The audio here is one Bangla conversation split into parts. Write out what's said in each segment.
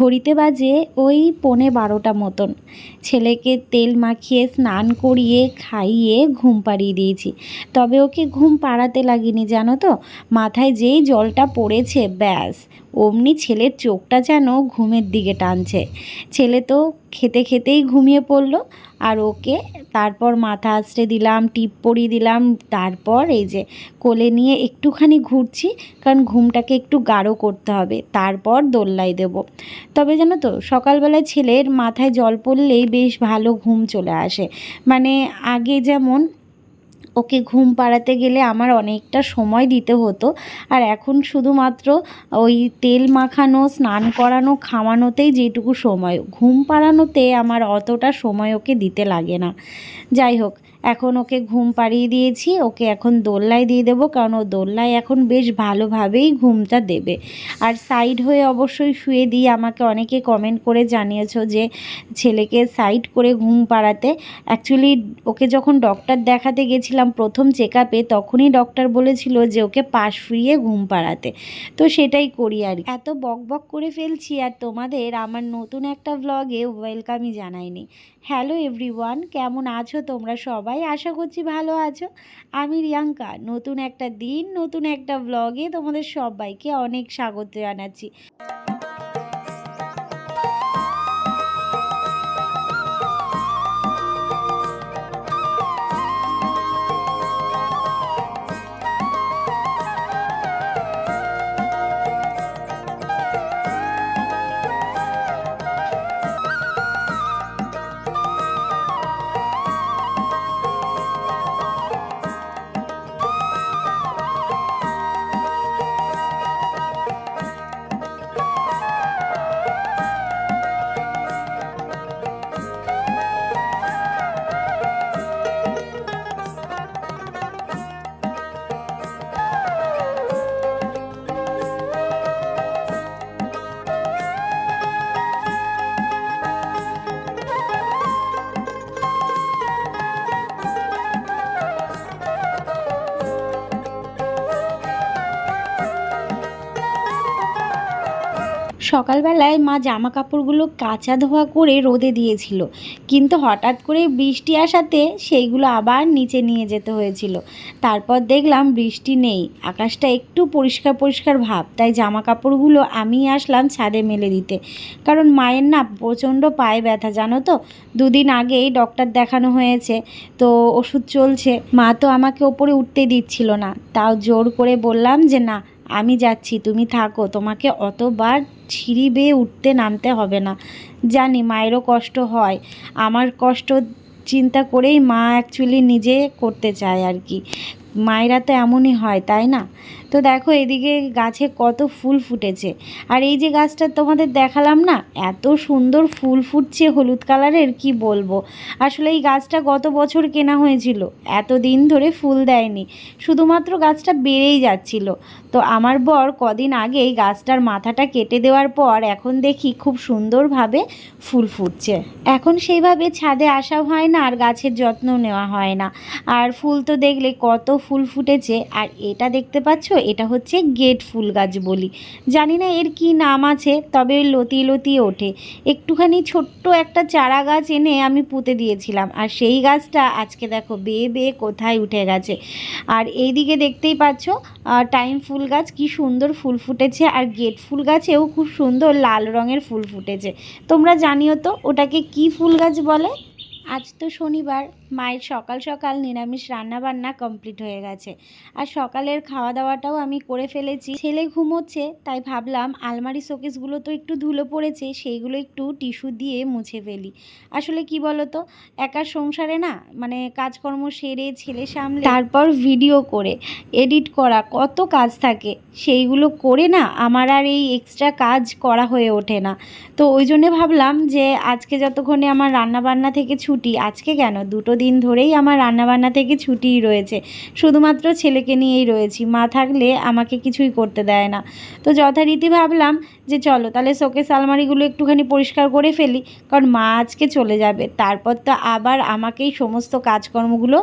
ঘড়িতে বাজে ওই পৌনে বারোটা মতন। ছেলেকে তেল মাখিয়ে স্নান করিয়ে খাইয়ে ঘুম পাড়িয়ে দিয়েছি। তবে ওকে ঘুম পাড়াতে লাগিনি, জানো তো? মাথায় যেই জলটা পড়েছে, ব্যাস। অমনি ছেলের চোখটা যেন ঘুমের দিকে টানছে। ছেলে তো খেতে খেতেই ঘুমিয়ে পড়ল। আর ওকে তারপর মাথা আশ্রে দিলাম, টিপ পরিয়ে দিলাম, তারপর এই যে কোলে নিয়ে একটুখানি ঘুরছি, কারণ ঘুমটাকে একটু গাঢ় করতে হবে, তারপর দোল্লাই দেব। তবে জানো তো, সকালবেলায় ছেলের মাথায় জল পড়লেই বেশ ভালো ঘুম চলে আসে। মানে আগে যেমন ওকে ঘুম পাড়াতে গেলে আমার অনেকটা সময় দিতে হতো। আর এখন শুধুমাত্র ওই তেল মাখানো, স্নান করানো, খাওয়ানোতেই যেটুকু সময়। ঘুম পাড়ানোতে আমার অতটা সময় ওকে দিতে লাগে না। যাই হোক এখন ওকে ঘুম পাড়িয়ে দিয়েছি, ওকে এখন দোল্লায় দিয়ে দেবো, কারণ ও দোল্লায় এখন বেশ ভালোভাবেই ঘুমটা দেবে। আর সাইড হয়ে অবশ্যই শুয়ে দিয়ে আমাকে অনেকে কমেন্ট করে জানিয়েছো যে ছেলেকে সাইড করে ঘুম পাড়াতে। অ্যাকচুয়ালি ওকে যখন ডক্টর দেখাতে গেছিলাম প্রথম চেক আপে তখনই ডক্টর বলেছিল যে ওকে পাশ ফুরিয়ে ঘুম পাড়াতে। তো সেটাই করি আর এত বক বক করে ফেলছি আর তোমাদের আমার নতুন একটা ব্লগে ওয়েলকামই জানাইনি। হ্যালো এভরিওয়ান, কেমন আছো তোমরা সবাই? আশা করছি ভালো আছো। আমি রিয়াঙ্কা। নতুন একটা দিন, নতুন একটা ব্লগে তোমাদের সবাইকে অনেক স্বাগত জানাচ্ছি। সকালবেলায় মা জামা কাপড়গুলো কাচা ধোয়া করে রোদে দিয়েছিল। কিন্তু হঠাৎ করে বৃষ্টি আসাতে সেইগুলো আবার নিচে নিয়ে যেতে হয়েছিল। তারপর দেখলাম বৃষ্টি নেই। আকাশটা একটু পরিষ্কার পরিষ্কার ভাব, তাই জামা কাপড়গুলো আমি আসলাম ছাদে মেলে দিতে। কারণ মায়ের না প্রচণ্ড পায়ে ব্যথা, জানো তো? দুদিন আগেই ডক্টর দেখানো হয়েছে, তো ওষুধ চলছে। মা তো আমাকে ওপরে উঠতে দিচ্ছিল না। তাও জোর করে বললাম যে, না, আমি যাচ্ছি, তুমি থাকো। তোমাকে অতবার সিঁড়ি বেয়ে উঠতে নামতে হবে না। জানি মায়েরও কষ্ট হয়। আমার কষ্ট চিন্তা করেই মা অ্যাকচুয়ালি নিজে করতে চায় আর কি। মায়েরা তো এমনই হয়, তাই না? তো দেখো এদিকে গাছে কত ফুল ফুটেছে। আর এই যে গাছটা তোমাদের দেখালাম না, এত সুন্দর ফুল ফুটছে হলুদ কালারের, কি বলব? আসলে এই গাছটা গত বছর কেনা হয়েছিল এত দিন ধরে ফুল দেয়নি। শুধুমাত্র গাছটা বেড়েই যাচ্ছিল। তো আমার বর কদিন আগেই গাছটার মাথাটা কেটে দেওয়ার পর এখন দেখি খুব সুন্দরভাবে ফুল ফুটছে। এখন সেইভাবে ছাদে আসা হয় না, আর গাছের যত্ন নেওয়া হয় না। আর ফুল তো দেখলে কত ফুল ফুটেছে, আর এটা দেখতে পাচ্ছ? এটা হচ্ছে গেট ফুল গাছ বলি। জানি না এর কি নাম আছে, তবে ওই লতিয়ে লতিয়ে ওঠে। একটুখানি ছোট্ট একটা চারা গাছ এনে আমি পুঁতে দিয়েছিলাম, আর সেই গাছটা আজকে দেখো বেয়ে বেয়ে কোথায় উঠে গেছে। আর এইদিকে দেখতেই পাচ্ছ টাইম ফুল গাছ কি সুন্দর ফুল ফুটেছে, আর গেট ফুল গাছেও খুব সুন্দর লাল রঙের ফুল ফুটেছে। তোমরা জানিও তো, ওটাকে কি ফুল গাছ বলে? আজ তো শনিবার। মায়ের সকাল সকাল নিরামিষ রান্না বান্না কমপ্লিট হয়ে গেছে। আর সকালের খাওয়া দাওয়াটাও আমি করে ফেলেছি। ছেলে ঘুমোচ্ছে, তাই ভাবলাম আলমারি শোকেসগুলো তো একটু ধুলো পড়েছে, সেইগুলো একটু টিস্যু দিয়ে মুছে ফেলি। আসলে কি বলো তো একার সংসারে না মানে কাজকর্ম সেরে ছেলে সামলে তারপর ভিডিও করে, এডিট করা, কত কাজ থাকে। সেইগুলো করে না আমার আর এই এক্সট্রা কাজ করা হয়ে ওঠে না। তো ওই জন্যে ভাবলাম যে আজকে যতক্ষণে আমার রান্না বান্না থেকে ছুটি, আজকে কেন? দুটো দিন ধরেই আমার রান্নাবান্না থেকে ছুটিই রয়েছে। শুধুমাত্র ছেলেকে নিয়েই রয়েছি। মা থাকলে আমাকে কিছুই করতে দেয় না। তো যথারীতি ভাবলাম যে চলো, তাহলে শোকেস আলমারিগুলো একটুখানি পরিষ্কার করে ফেলি, কারণ মা আজকে চলে যাবে। তারপর তো আবার আমাকেই সমস্ত কাজকর্মগুলো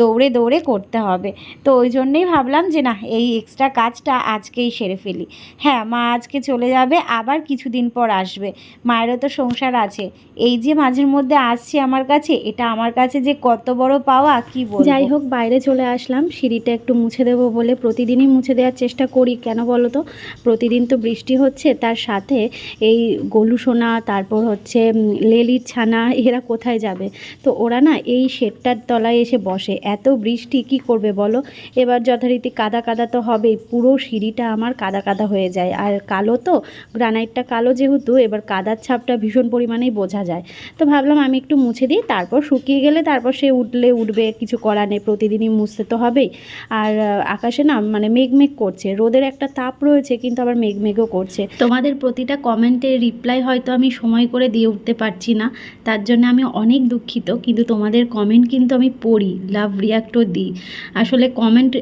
দৌড়ে দৌড়ে করতে হবে। তো ওই জন্যেই ভাবলাম যে না, এই এক্সট্রা কাজটা আজকেই সেরে ফেলি। হ্যাঁ মা আজকে চলে যাবে, আবার কিছুদিন পর আসবে। মায়েরও তো সংসার আছে। এই যে মাঝের মধ্যে আসছে আমার কাছে, এটা আমার কাছে যে কত বড় পাওয়া, কি বলব? যাই হোক, বাইরে চলে আসলাম। সিঁড়িটা একটু মুছে দেবো বলে প্রতিদিনই মুছে দেওয়ার চেষ্টা করি, কেন বলো তো? প্রতিদিন তো বৃষ্টি হচ্ছে, তার সাথে এই গলু সোনা, তারপর হচ্ছে লেলির ছানা, এরা কোথায় যাবে? তো ওরা না এই শেডটার তলায় এসে বসে। এত বৃষ্টি, কি করবে বলো? এবার যথারীতি কাদা কাদা তো হবেই, পুরো সিঁড়িটা আমার কাদা কাদা হয়ে যায়। আর কালো তো, গ্রানাইটটা কালো যেহেতু, এবার কাদার ছাপটা ভীষণ পরিমাণেই বোঝা যায়। তো ভাবলাম আমি একটু মুছে দিই, তারপর শুকিয়ে গেলে তারপর সে উঠলে, উঠবে, কিছু করার নেই, প্রতিদিনই মুছতে তো হবেই। আর আকাশে না মানে মেঘ মেঘ করছে, রোদের একটা তাপ রয়েছে, কিন্তু আবার মেঘমেঘও করছে। তোমাদের প্রতিটা কমেন্টের রিপ্লাই হয়তো আমি সময় করে দিয়ে উঠতে পারছি না, তার জন্য আমি অনেক দুঃখিত, কিন্তু তোমাদের কমেন্ট কিন্তু আমি পড়ি লাভ রিয়াক্টও দিই। আসলে কমেন্ট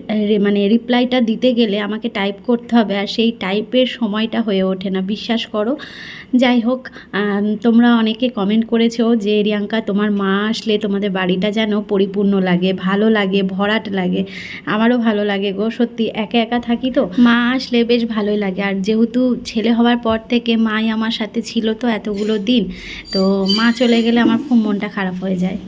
মানে রিপ্লাইটা দিতে গেলে আমাকে টাইপ করতে হবে, আর সেই টাইপের সময়টা হয়ে ওঠে না, বিশ্বাস করো। যাই হোক তোমরা অনেকে কমেন্ট করেছ যে, রিয়াঙ্কা, তোমার মা আসলে তোমাদের বাড়িটা যেন পরিপূর্ণ লাগে, ভালো লাগে, ভরাট লাগে। আমারও ভালো লাগে গো, সত্যি একা একা থাকি তো। মা আসলে বেশ ভালোই লাগে। আর যেহেতু ছেলে হওয়ার পর থেকে মাই আমার সাথে ছিল তো এতগুলো দিন, তো মা চলে গেলে আমার খুব মনটা খারাপ হয়ে যায়।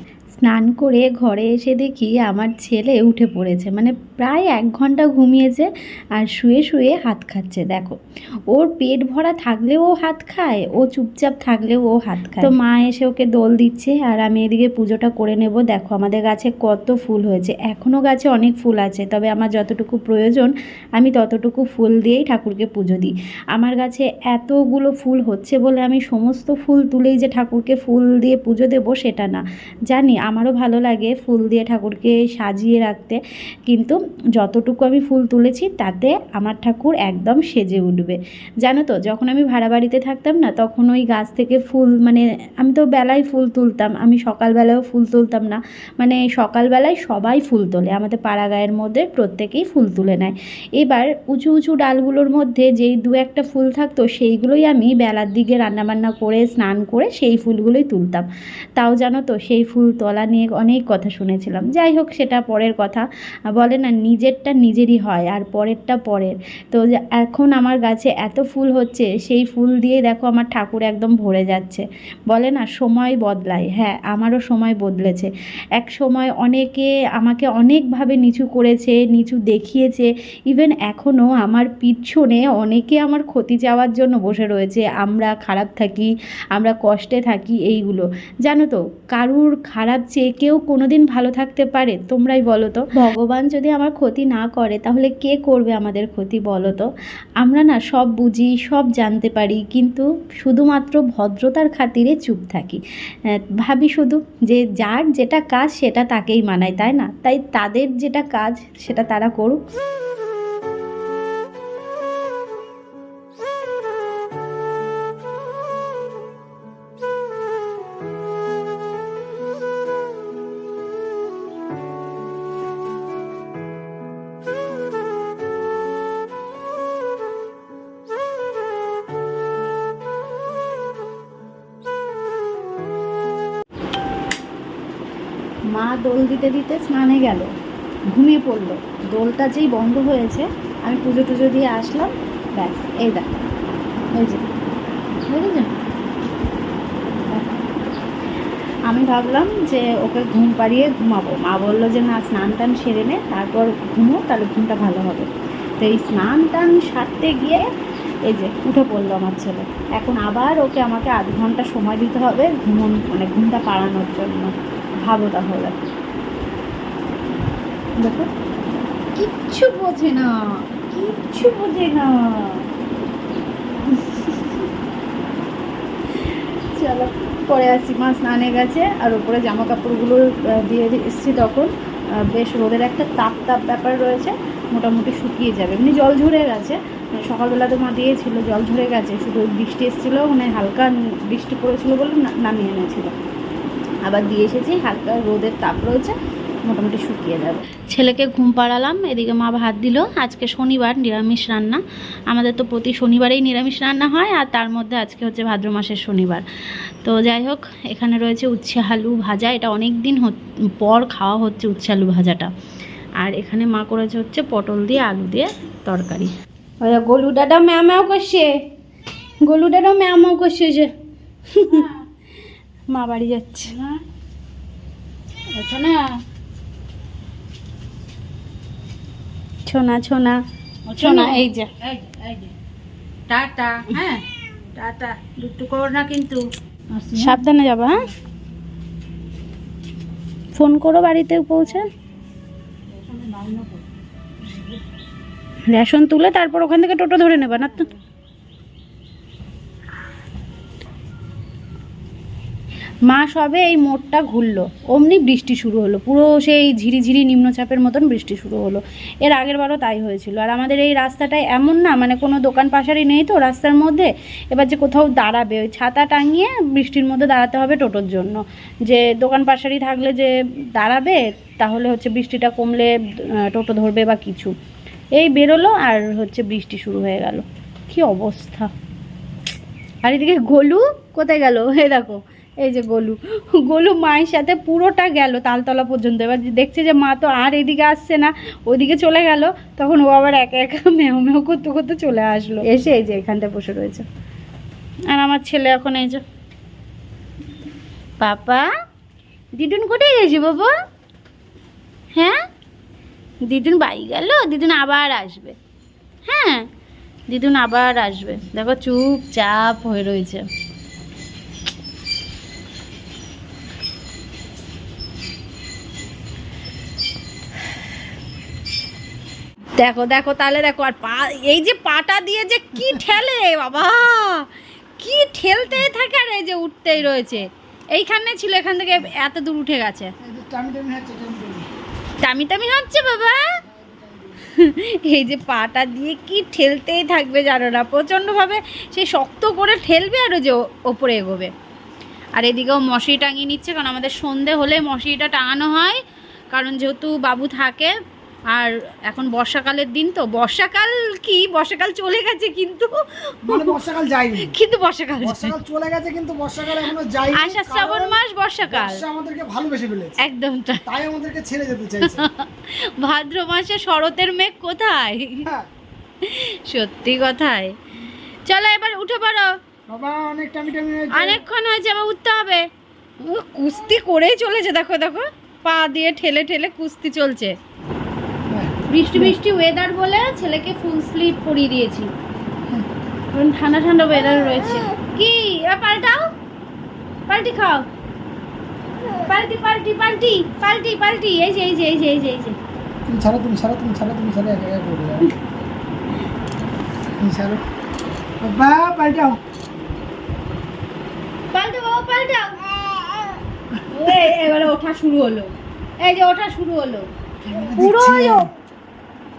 স্নান করে ঘরে এসে দেখি আমার ছেলে উঠে পড়েছে। মানে প্রায় এক ঘণ্টা ঘুমিয়েছে আর শুয়ে শুয়ে হাত খাচ্ছে, দেখো। ওর পেট ভরা থাকলেও ও হাত খায়, ও চুপচাপ থাকলেও ও হাত খায়। তো মা এসে ওকে দোল দিচ্ছে আর আমি এদিকে পুজোটা করে নেব। দেখো, আমাদের গাছে কত ফুল হয়েছে। এখনও গাছে অনেক ফুল আছে, তবে আমার যতটুকু প্রয়োজন, আমি ততটুকু ফুল দিয়েই ঠাকুরকে পুজো দিই। আমার গাছে এতগুলো ফুল হচ্ছে বলে আমি সমস্ত ফুল তুলেই যে ঠাকুরকে ফুল দিয়ে পুজো দেবো সেটা না। জানি আমারও ভালো লাগে ফুল দিয়ে ঠাকুরকে সাজিয়ে রাখতে। কিন্তু যতটুকু আমি ফুল তুলেছি, তাতে আমার ঠাকুর একদম সেজে উঠবে। জানো তো, যখন আমি ভাড়া বাড়িতে থাকতাম না, তখন ওই গাছ থেকে ফুল মানে আমি তো বেলায় ফুল তুলতাম, আমি সকালবেলায়ও ফুল তুলতাম না। মানে সকালবেলায় সবাই ফুল তোলে, আমাদের পাড়া গায়ের মধ্যে প্রত্যেকেই ফুল তুলে নেয়। এবার উঁচু উঁচু ডালগুলোর মধ্যে যেই দু একটা ফুল থাকতো, সেইগুলোই আমি বেলার দিকে রান্নাবান্না করে, স্নান করে সেই ফুলগুলোই তুলতাম। তাও জানো তো, সেই ফুল তোলা নিয়ে অনেক কথা শুনেছিলাম। যাই হোক, সেটা পরের কথা। বলে না, নিজেরটা নিজেরই হয় আর পরেরটা পরের। তো এখন আমার গাছে এত ফুল হচ্ছে, সেই ফুল দিয়ে দেখো আমার ঠাকুর একদম ভরে যাচ্ছে। বলে না, সময় বদলায়। হ্যাঁ আমারও সময় বদলেছে। এক সময় অনেকে আমাকে অনেকভাবে নিচু করেছে, নিচু দেখিয়েছে। ইভেন এখনও আমার পিছনে অনেকে আমার ক্ষতি চাওয়ার জন্য বসে রয়েছে। আমরা খারাপ থাকি, আমরা কষ্টে থাকি, এইগুলো। জানো তো, কারুর খারাপ চেয়ে কেউ কোনোদিন ভালো থাকতে পারে, তোমরাই বলো তো। ভগবান যদি আমার ক্ষতি না করে, তাহলে কে করবে আমাদের ক্ষতি বলো তো? আমরা না সব বুঝি, সব জানতে পারি, কিন্তু শুধুমাত্র ভদ্রতার খাতিরে চুপ থাকি। ভাবি শুধু যে যার যেটা কাজ সেটা তাকেই মানায়, তাই না? তাই তাদের যেটা কাজ সেটা তারা করুক। দোল দিতে দিতে স্নানে গেল। ঘুমিয়ে পড়ল। দোলটা যেই বন্ধ হয়েছে, আমি পুজো টুজো দিয়ে আসলাম, ব্যাস, এই দেখো। এই যে বুঝেছেন আমি ভাবলাম যে ওকে ঘুম পাড়িয়ে ঘুমাবো। মা বলল যে, না, স্নান টান সেরে নে, তারপর ঘুমো, তাহলে ঘুমটা ভালো হবে। তো এই স্নান টান সারতে গিয়ে এই যে উঠে পড়ল আমার ছেলে। এখন আবার ওকে আমাকে আধ ঘণ্টা সময় দিতে হবে ঘুমন মানে ঘুমটা পাড়ানোর জন্য। ভাবো তাহলে। দেখো। কিচ্ছু বোঝে না। কিচ্ছু বোঝে না। চলো, পরে আসি। মা স্নানে গেছে আর উপরে জামা কাপড়গুলো দিয়ে এসছি তখন। বেশ রোদের একটা তাপ তাপ ব্যাপার রয়েছে। মোটামুটি শুকিয়ে যাবে। এমনি জল ঝরে গেছে। সকালবেলা তো মা দিয়েছিল, জল ঝরে গেছে। শুধু বৃষ্টি এসেছিল মানে হালকা বৃষ্টি পড়েছিল বলে নামিয়ে এনেছিল। আবার দিয়ে এসেছি হালকা রোদের তাপ রয়েছে মোটামুটি শুকিয়ে যাবে। ছেলেকে ঘুম পাড়ালাম এদিকে মা ভাত দিল আজকে শনিবার নিরামিষ রান্না। আমাদের তো প্রতি শনিবারেই নিরামিষ রান্না হয় আর তার মধ্যে আজকে হচ্ছে ভাদ্র মাসের শনিবার। তো যাই হোক এখানে রয়েছে উচ্ছে আলু ভাজা এটা অনেক দিন পর খাওয়া হচ্ছে উচ্ছে আলু ভাজাটা। আর এখানে মা করেছে হচ্ছে পটল দিয়ে আলু দিয়ে তরকারি। ওই গলু দাদা ম্যাও ম্যাও করছে। গলু দাদা ম্যাও ম্যাও করছে যে। মা বাড়ি যাচ্ছে। না। ছোনা ছোনা। এই যে। এই যে, টাটা হ্যাঁ? টাটা দুটু করো না কিন্তু। হ্যাঁ? সাবধানে যাবা হ্যাঁ? ফোন করো বাড়িতে পৌঁছে। রেশন তুলে তারপর ওখান থেকে টোটো ধরে নেবা না তো? মা সবে এই মোড়টা ঘুরলো। অমনি বৃষ্টি শুরু হলো। পুরো সেই ঝিরিঝিরি নিম্নচাপের মতন বৃষ্টি শুরু হলো। এর আগের বারও তাই হয়েছিল। আর আমাদের এই রাস্তাটায় এমন না মানে কোনো দোকান পাশারি নেই তো রাস্তার মধ্যে। এবার যে কোথাও দাঁড়াবে, ওই ছাতা টাঙিয়ে বৃষ্টির মধ্যে দাঁড়াতে হবে টোটোর জন্য। যে দোকান পাশারি থাকলে যে দাঁড়াবে, তাহলে হচ্ছে বৃষ্টিটা কমলে টোটো ধরবে বা কিছু। এই বেরোলো আর হচ্ছে বৃষ্টি শুরু হয়ে গেল। কি অবস্থা। আর এদিকে গোলু কোথায় গেল? হে দেখো। এই যে গোলু। গোলু মায়ের সাথে পুরোটা গেল তালতলা পর্যন্ত। এবার দেখছে যে মা তো আর এদিকে আসছে না, ওইদিকে চলে গেল। তখন ও আবার একা একা মেও মেও করতে করতে চলে আসলো। এসে এই যে এখানটায় বসে রয়েছে। আর আমার ছেলে এখন এই যে। পাপা, দিদুন কোথায় গেছে বাবা? হ্যাঁ? দিদুন বাড়ি গেল? দিদুন আবার আসবে। হ্যাঁ? দিদুন আবার আসবে। দেখো চুপচাপ হয়ে রয়েছে। দেখো দেখো তাহলে দেখো আর পা এই যে পাটা দিয়ে যে কি ঠেলে বাবা! কি ঠেলতে থাকে আর এই যে উঠতেই রয়েছে। এইখানে ছিল এখান থেকে এত দূর উঠে গেছে। টামি টামি হচ্ছে, বাবা! এই যে পাটা দিয়ে কি ঠেলতেই থাকবে জানো না। প্রচণ্ডভাবে সে শক্ত করে ঠেলবে আর ওই যে ও- ওপরে এগোবে। আর এদিকেও মশারি টাঙিয়ে নিচ্ছে কারণ আমাদের সন্ধে হলে মশারিটা টাঙানো হয়। কারণ যেহেতু বাবু থাকে আর এখন বর্ষাকালের দিন তো বর্ষাকাল কি? বর্ষাকাল চলে গেছে কিন্তু। মানে বর্ষাকাল যায়নি। কিন্তু বর্ষাকাল বর্ষাকাল চলে গেছে কিন্তু বর্ষাকাল এখনও যায়নি আষাঢ় শ্রাবণ মাস বর্ষাকাল। আমাদেরকে ভালোবেসে ফেলেছে। একদম তাই। আমাদেরকে ছেড়ে যেতে চাইছে। ভাদ্র মাসে শরতের মেঘ কোথায়? হ্যাঁ। সত্যি কথাই। চলো এবার উঠে পড়ো। বাবা অনেক টামি টামি হয়েছে। অনেকক্ষণ হয়েছে আবার উঠতে হবে। কুস্তি করেই চলেছে দেখো দেখো। পা দিয়ে ঠেলে ঠেলে কুস্তি চলছে। বৃষ্টি বৃষ্টি ওয়েদার বলে ছেলেকে ফুল স্লিপ পরিয়ে দিয়েছি। কারণ ঠান্ডা ঠান্ডা ওয়েদার রয়েছে। কি? পাল্টাও? পাল্টি খাও। পাল্টি পাল্টি পাল্টি পাল্টি পাল্টি। এই যে এই যে এই যে এই যে এই যে। তুমি ছাড়ো তুমি ছাড়ো তুমি ছাড়ো তুমি ছাড়ো একা একা করে যাও তুমি ছাড়ো। বাবা পাল্টাও। পাল্টো বাবা পাল্টাও। এবারে ওঠা শুরু হলো। এই যে ওঠা শুরু হলো। পুরো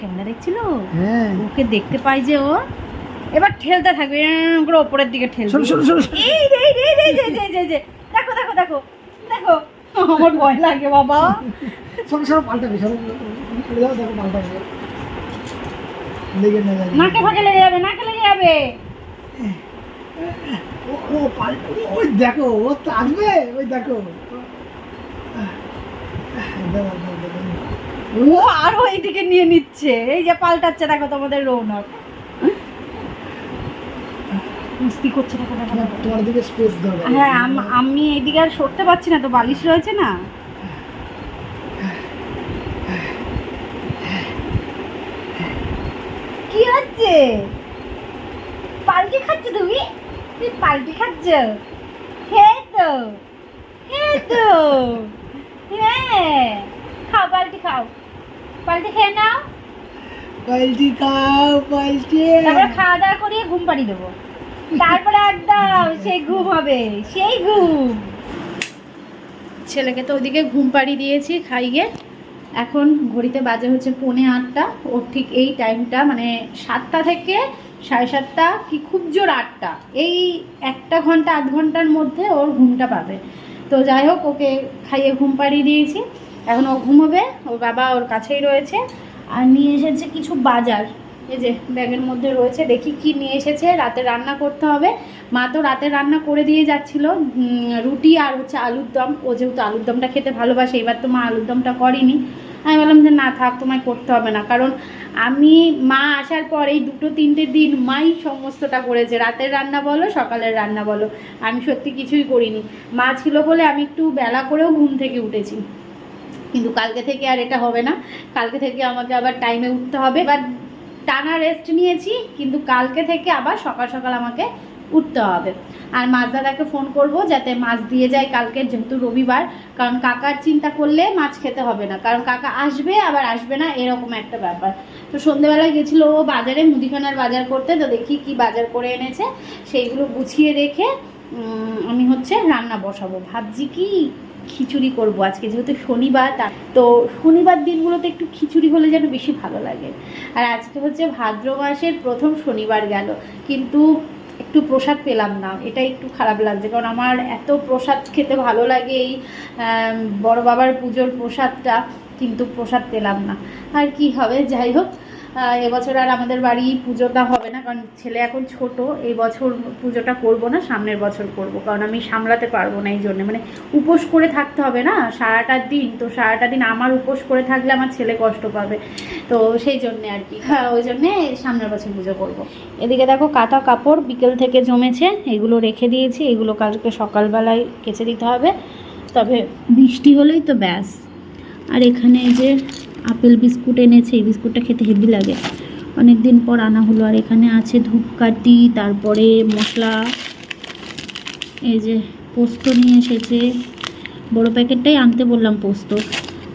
ক্যামেরা দেখছিল? হ্যাঁ। ওকে দেখতে পাই যে ও এবার ঠেলতে থাকবে করে ওপরের দিকে ঠেলবে। শোনো শোনো শোনো এই রে রে রে, রে, রে, রে, রে। দেখো দেখো দেখো দেখো আমার ভয় লাগে বাবা। পাল্টাবে দেখো পাল্টাবে লেগে না যায়। নাকে ফাঁকে লেগে যাবে নাকে লেগে যাবে। ও ওই দেখো ও আসবে ওই দেখো। দাও। ও আরও এইদিকে নিয়ে নিচ্ছে। এই যে পাল্টাচ্ছে দেখো তোমাদের রৌনক। কুস্তি করছে দেখো দেখো তোমার- তোমার দিকে স্পেস দাও হ্যাঁ আমি এইদিকে আর সরতে পারছি না তো বালিশ রয়েছে না? কি হচ্ছে? পাল্টি খাচ্ছ তুমি? তুমি পাল্টি খাচ্ছ? হ্যাঁ তো হ্যাঁ তো। হ্যাঁ খাও পাল্টি খাও। পাল্টি খেয়ে নাও। পাল্টি খাও পাল্টি তারপরে খাওয়া দাওয়া করিয়ে ঘুম পাড়িয়ে দেবো। তারপরে একদম সেই ঘুম হবে সেই ঘুম। ছেলেকে তো ওইদিকে ঘুম পাড়িয়ে দিয়েছি খাইয়ে। এখন ঘড়িতে বাজে হচ্ছে পৌনে আটটা ওর ঠিক এই টাইমটা মানে সাতটা থেকে সাড়ে সাতটা কি খুব জোর আটটা। এই একটা ঘণ্টা আধ ঘণ্টার মধ্যে ওর ঘুমটা পাবে। তো যাই হোক ওকে খাইয়ে ঘুম পাড়িয়ে দিয়েছি। এখন ও ঘুমোবে, ওর বাবা ওর কাছেই রয়েছে। আর নিয়ে এসেছে কিছু বাজার। এই যে ব্যাগের মধ্যে রয়েছে, দেখি কি নিয়ে এসেছে। রাতে রান্না করতে হবে। মা তো রাতে রান্না করে দিয়ে যাচ্ছিল। রুটি আর হচ্ছে আলুর দম। ও যেহেতু আলুর দমটা খেতে ভালোবাসে, এবার তো মা আলুর দমটা করেনি। আমি বললাম যে না থাক, তোমায় করতে হবে না। কারণ আমি, মা আসার পর এই দুটো তিনটে দিন মাই সমস্তটা করেছে। রাতের রান্না বলো, সকালের রান্না বলো। আমি সত্যি কিছুই করিনি। মা ছিল বলে আমি একটু বেলা করেও ঘুম থেকে উঠেছি। কিন্তু কালকে থেকে আর এটা হবে না। কালকে থেকে আমাকে আবার টাইমে উঠতে হবে। এবার টানা রেস্ট নিয়েছি, কিন্তু কালকে থেকে আবার সকাল সকাল আমাকে উঠতে হবে। আর মাছ দাদাকে ফোন করব যাতে মাছ দিয়ে যায় কালকে যেহেতু রবিবার। কারণ কাকার চিন্তা করলে মাছ খেতে হবে না। কারণ কাকা আসবে, আবার আসবে না, এরকম একটা ব্যাপার। তো সন্ধেবেলায় গেছিল ও বাজারে, মুদিখানার বাজার করতে। তো দেখি কি বাজার করে এনেছে। সেইগুলো গুছিয়ে রেখে আমি হচ্ছে রান্না বসাবো। ভাবছি কি খিচুড়ি করব। আজকে যেহেতু শনিবার, তা- শনিবার দিনগুলোতে একটু খিচুড়ি হলে যেন বেশি ভালো লাগে। আর আজকে হচ্ছে ভাদ্র মাসের প্রথম শনিবার গেল, কিন্তু একটু প্রসাদ পেলাম না। এটা একটু খারাপ লাগছে, কারণ আমার এত প্রসাদ খেতে ভালো লাগে এই বড় বাবার পুজোর প্রসাদটা, কিন্তু প্রসাদ পেলাম না। আর কি হবে? যাই হোক এবছর আর আমাদের বাড়ি পুজোটা হবে না, কারণ ছেলে এখন ছোট, এই বছর পুজোটা করব না, সামনের বছর করব, কারণ আমি সামলাতে পারব না এই জন্যে। মানে উপোস করে থাকতে হবে না, সারাটা দিন, তো সারাটা দিন আমার উপোস করে থাকলে আমার ছেলে কষ্ট পাবে, তো সেই জন্যে আর কি। হ্যাঁ ওই জন্যে সামনের বছর পুজো করব। এদিকে দেখো কাঁথা কাপড় বিকেল থেকে জমেছে, এগুলো রেখে দিয়েছি, এগুলো কালকে সকালবেলায় কেচে দিতে হবে, তবে বৃষ্টি হলেই তো ব্যাস। আর এখানে যে আপেল বিস্কুট এনেছে, এই বিস্কুটটা খেতে হেভি লাগে। অনেক দিন পর আনা হলো, আর এখানে আছে ধূপকাঠি, তারপরে মশলা, এই যে পোস্ত নিয়ে এসেছে। বড় প্যাকেটটাই আনতে বললাম পোস্ত।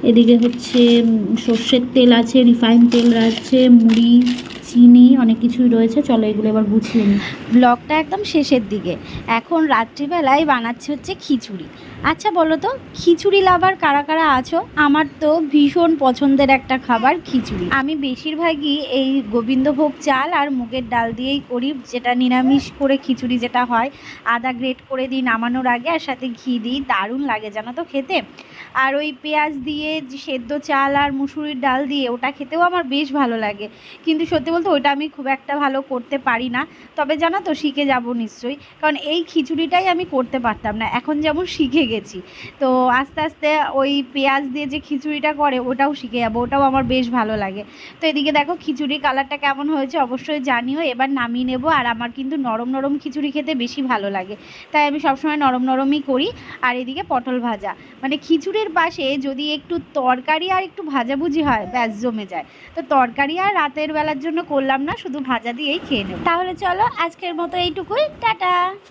এদিকে হচ্ছে সর্ষের তেল আছে, রিফাইন তেল আছে, মুড়ি, চিনি, অনেক কিছুই রয়েছে। চলো এগুলো এবার গুছিয়ে নিই। ব্লগটা একদম শেষের দিকে। এখন রাত্রিবেলায় বানাচ্ছে হচ্ছে খিচুড়ি। আচ্ছা বলো তো, খিচুড়ি লাভার কারা কারা আছো? আমার তো ভীষণ পছন্দের একটা খাবার খিচুড়ি। আমি বেশিরভাগই এই গোবিন্দভোগ চাল আর মুগের ডাল দিয়েই করি, যেটা নিরামিষ করে খিচুড়ি যেটা হয়, আদা গ্রেট করে দিই নামানোর আগে আর সাথে ঘি দিই, দারুণ লাগে, জানো তো খেতে। আর ওই পেঁয়াজ দিয়ে সেদ্ধ চাল আর মুসুরির ডাল দিয়ে, ওটা খেতেও আমার বেশ ভালো লাগে। কিন্তু সত্যি বলতে ওটা আমি খুব একটা ভালো করতে পারি না। তবে জানো তো, শিখে যাব নিশ্চয়ই। কারণ এই খিচুড়িটাই আমি করতে পারতাম না। এখন যেমন শিখে গেছি তো আস্তে আস্তে ওই পেঁয়াজ দিয়ে যে খিচুড়িটা করে, ওটাও শিখে যাব। ওটাও আমার বেশ ভালো লাগে। তো এদিকে দেখো খিচুড়ির কালারটা কেমন হয়েছে অবশ্যই জানিও। এবার নামিয়ে নেব আর আমার কিন্তু নরম নরম খিচুড়ি খেতে বেশি ভালো লাগে। তাই আমি সবসময় নরম নরমই করি। আর এদিকে পটল ভাজা। মানে খিচুড়ির পাশে যদি একটু তরকারি আর একটু ভাজাভুজি হয়, ব্যাস, জমে যায়। তো তরকারি আর রাতের বেলার জন্য করলাম না, শুধু ভাজা দিয়েই খেয়ে নেব। তাহলে চলো আজকের মতো এইটুকুই। টাটা!